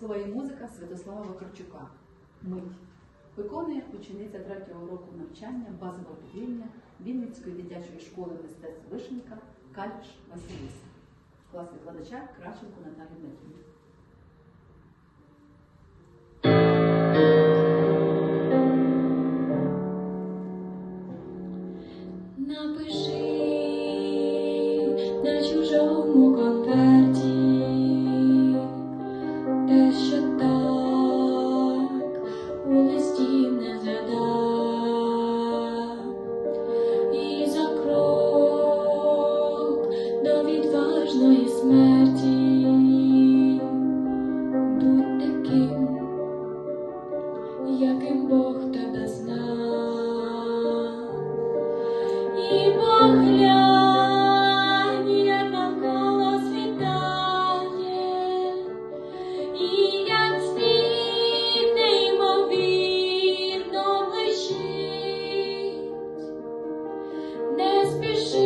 Слова і музика Святослава Вакарчука. Мить. Виконує учениця третього року навчання базового рівня Вінницької дитячої школи мистецтв Вишенька Кальш Василіса. Клас викладача Краченко Наталія Дмитрівна. Напиши Не спіши,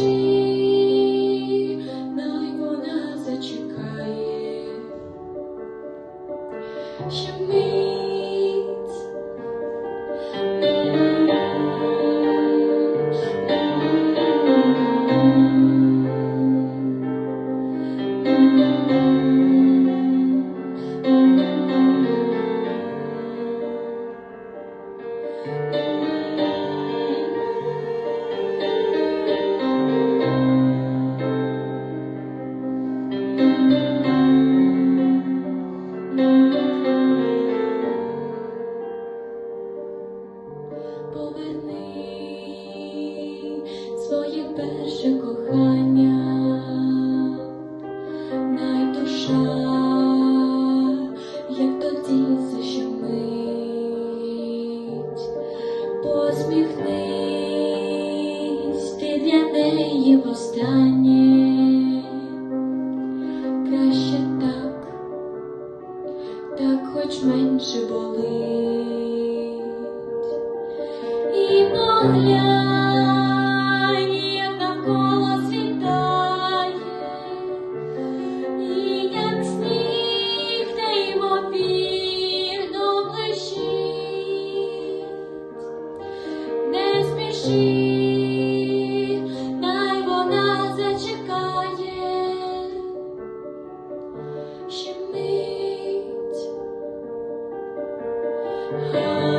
Спіши, най вона зачекає, ще мить. Перше кохання, най душа, як тоді защемить, посміхнись ти для неї востаннє, краще так, так хоч менше болить. І поглянь, ще мить.